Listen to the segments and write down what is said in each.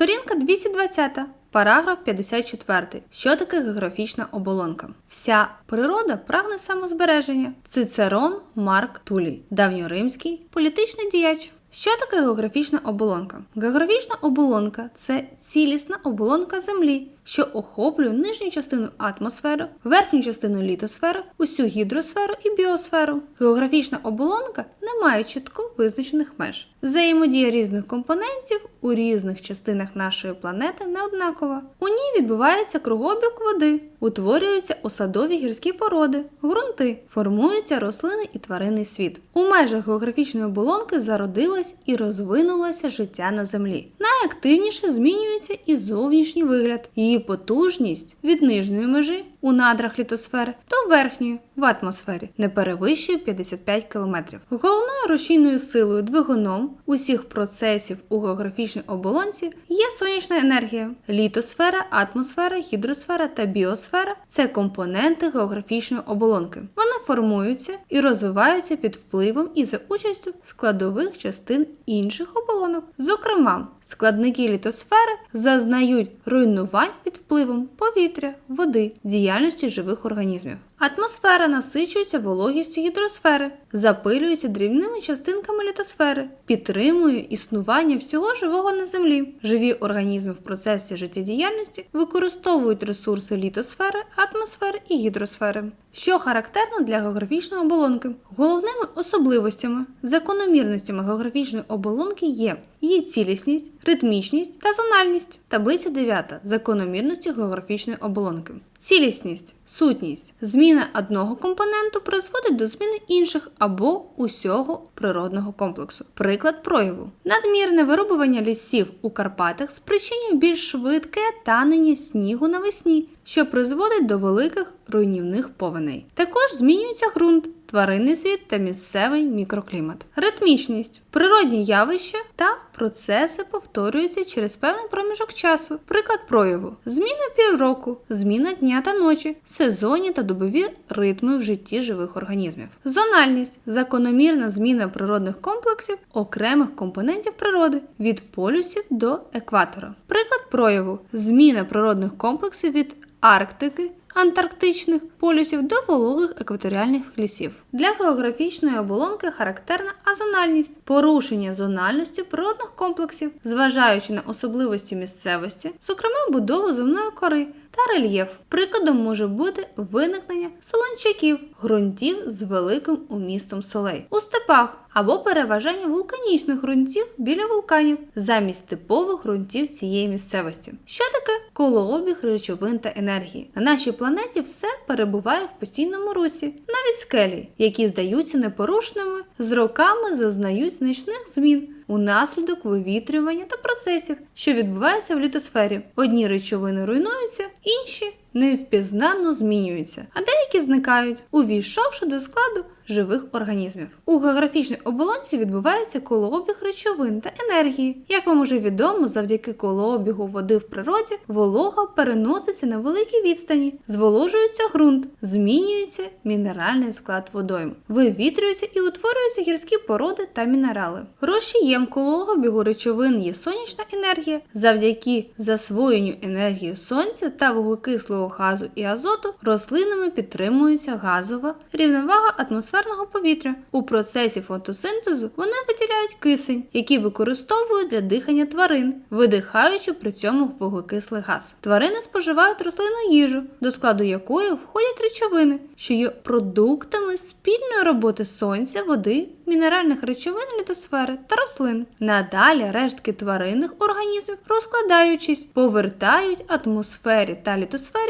Сторінка 220. Параграф 54. Що таке географічна оболонка? Вся природа прагне самозбереження. Цицерон Марк Тулій, давньоримський політичний діяч. Що таке географічна оболонка? Географічна оболонка це цілісна оболонка Землі, що охоплює нижню частину атмосфери, верхню частину літосфери, усю гідросферу і біосферу. Географічна оболонка не має чітко визначених меж. Взаємодія різних компонентів у різних частинах нашої планети не однакова. У ній відбувається кругообіг води, утворюються осадові гірські породи, ґрунти, формуються рослини і тваринний світ. У межах географічної оболонки зародилось і розвинулося життя на землі. Найактивніше змінюється і зовнішній вигляд. Її потужність від нижньої межі у надрах літосфери до верхньої в атмосфері не перевищує 55 км. Головною рушійною силою двигуном усіх процесів у географічній оболонці є сонячна енергія. Літосфера, атмосфера, гідросфера та біосфера це компоненти географічної оболонки. Вони формуються і розвиваються під впливом і за участю складових частин інших оболонок. Зокрема, складники літосфери зазнають руйнувань під впливом повітря, води, діяльності живих організмів. Атмосфера насичується вологістю гідросфери, запилюється дрібними частинками літосфери, підтримує існування всього живого на землі. Живі організми в процесі життєдіяльності використовують ресурси літосфери, атмосфери і гідросфери. Що характерно для географічної оболонки? Головними особливостями, закономірностями географічної оболонки є її цілісність, ритмічність та зональність. Таблиця 9. Закономірності географічної оболонки. Цілісність, сутність. Зміна одного компоненту призводить до зміни інших або усього природного комплексу. Приклад прояву. Надмірне вирубування лісів у Карпатах спричинює більш швидке танення снігу навесні, що призводить до великих руйнівних повеней. Також змінюється ґрунт, тваринний світ та місцевий мікроклімат. Ритмічність природні явища та процеси повторюються через певний проміжок часу. Приклад прояву: зміна півроку, зміна дня та ночі, сезонні та добові ритми в житті живих організмів. Зональність закономірна зміна природних комплексів окремих компонентів природи від полюсів до екватора. Приклад прояву: зміна природних комплексів від Арктики. Антарктичних полюсів до вологих екваторіальних лісів. Для географічної оболонки характерна азональність, порушення зональності природних комплексів, зважаючи на особливості місцевості, зокрема будову земної кори та рельєф. Прикладом може бути виникнення солончаків, ґрунтів з великим умістом солей у степах або переважання вулканічних ґрунтів біля вулканів замість типових ґрунтів цієї місцевості. Що таке колообіг речовин та енергії? На нашій планеті все перебуває в постійному русі, навіть скелі, які здаються непорушними, з роками зазнають значних змін. Унаслідок вивітрювання та процесів, що відбуваються в літосфері. Одні речовини руйнуються, інші невпізнано змінюються, а деякі зникають, увійшовши до складу живих організмів. У географічній оболонці відбувається колообіг речовин та енергії. Як вам уже відомо, завдяки колообігу води в природі волога переноситься на великій відстані, зволожується ґрунт, змінюється мінеральний склад водойм, вивітрюються і утворюються гірські породи та мінерали. Розчієм колообігу речовин є сонячна енергія, завдяки засвоєнню енергії сонця та вуглекислого газу і азоту рослинами підтримується газова рівновага атмосферного повітря. У процесі фотосинтезу вони виділяють кисень, який використовують для дихання тварин, видихаючи при цьому вуглекислий газ. Тварини споживають рослинну їжу, до складу якої входять речовини, що є продуктами спільної роботи сонця, води, мінеральних речовин літосфери та рослин. Надалі рештки тваринних організмів, розкладаючись, повертають атмосфері та літосфері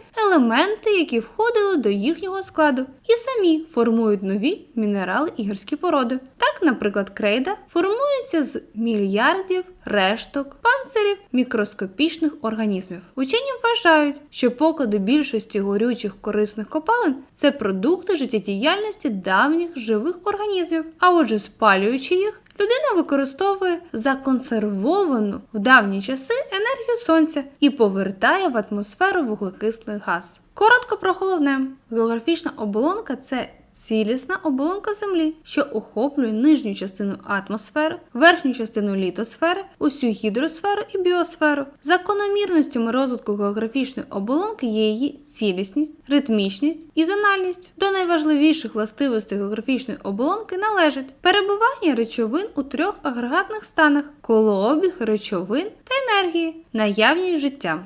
елементи, які входили до їхнього складу, і самі формують нові мінерали і гірські породи. Так, наприклад, крейда формується з мільярдів решток, панцирів мікроскопічних організмів. Учені вважають, що поклади більшості горючих корисних копалин це продукти життєдіяльності давніх живих організмів. А отже, спалюючи їх, людина використовує законсервовану в давні часи енергію сонця і повертає в атмосферу вуглекислий газ. Коротко про головне: географічна оболонка це цілісна оболонка Землі, що охоплює нижню частину атмосфери, верхню частину літосфери, усю гідросферу і біосферу. Закономірностями розвитку географічної оболонки є її цілісність, ритмічність і зональність. До найважливіших властивостей географічної оболонки належать перебування речовин у трьох агрегатних станах, колообіг речовин та енергії, наявність життя.